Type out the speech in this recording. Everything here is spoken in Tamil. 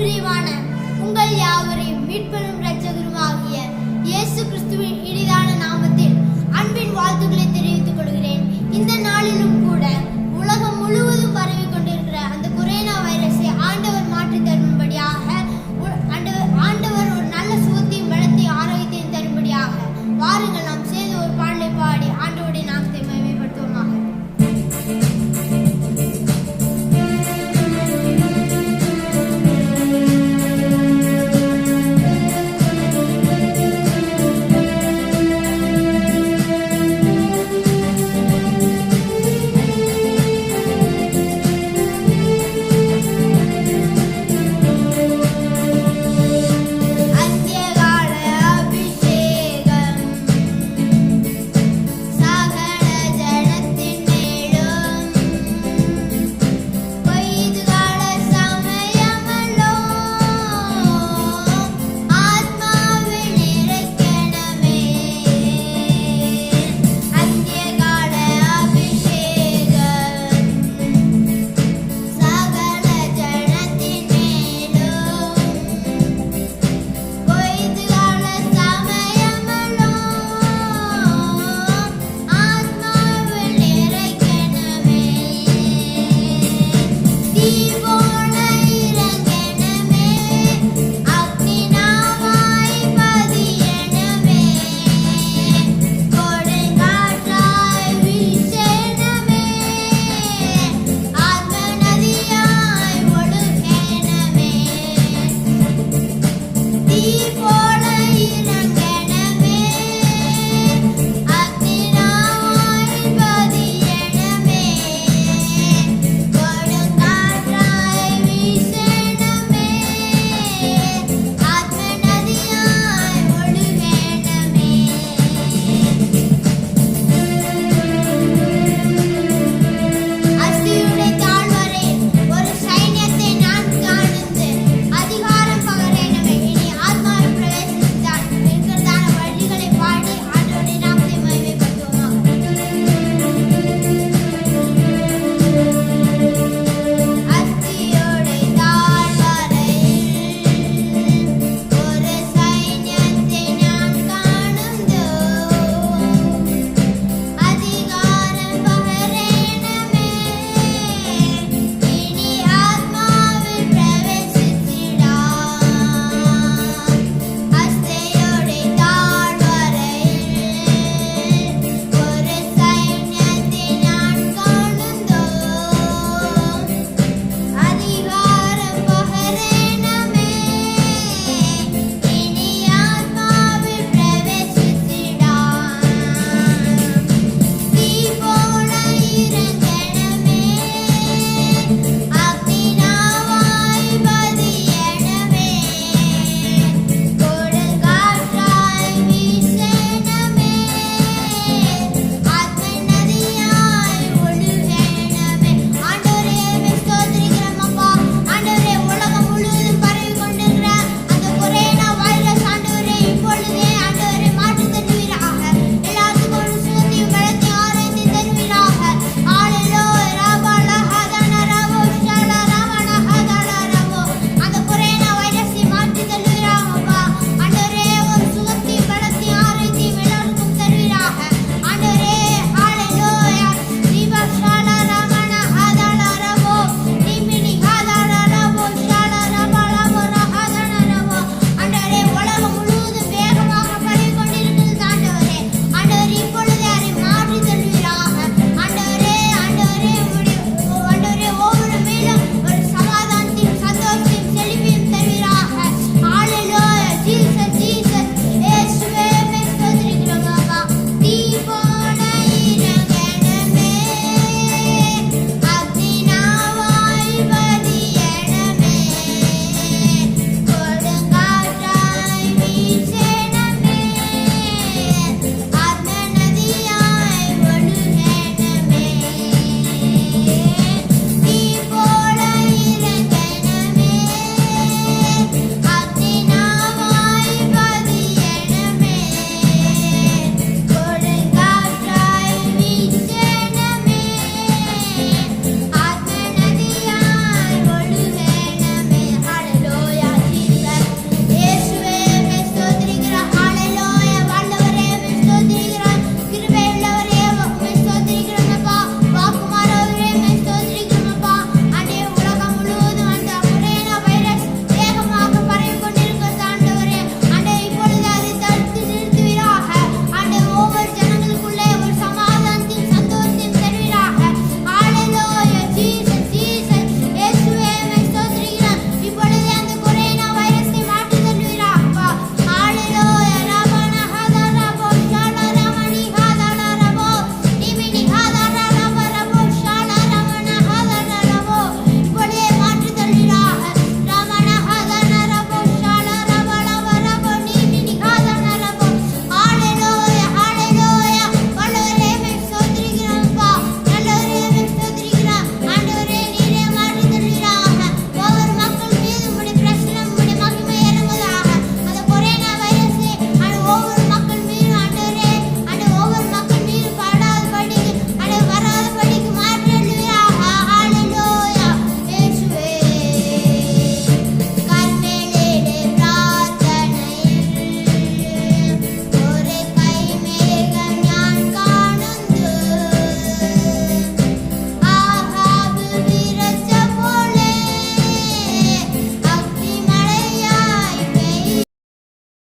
பிரிவான உங்கள் யாவரையும் மீட்பெறும் ரட்சகருமாகிய இயேசு கிறிஸ்துவின் இனிதான நாமத்தில் அன்பின் வாழ்த்துக்களை தெரிவித்துக் கொள்கிறேன். இந்த நாளிலும் You.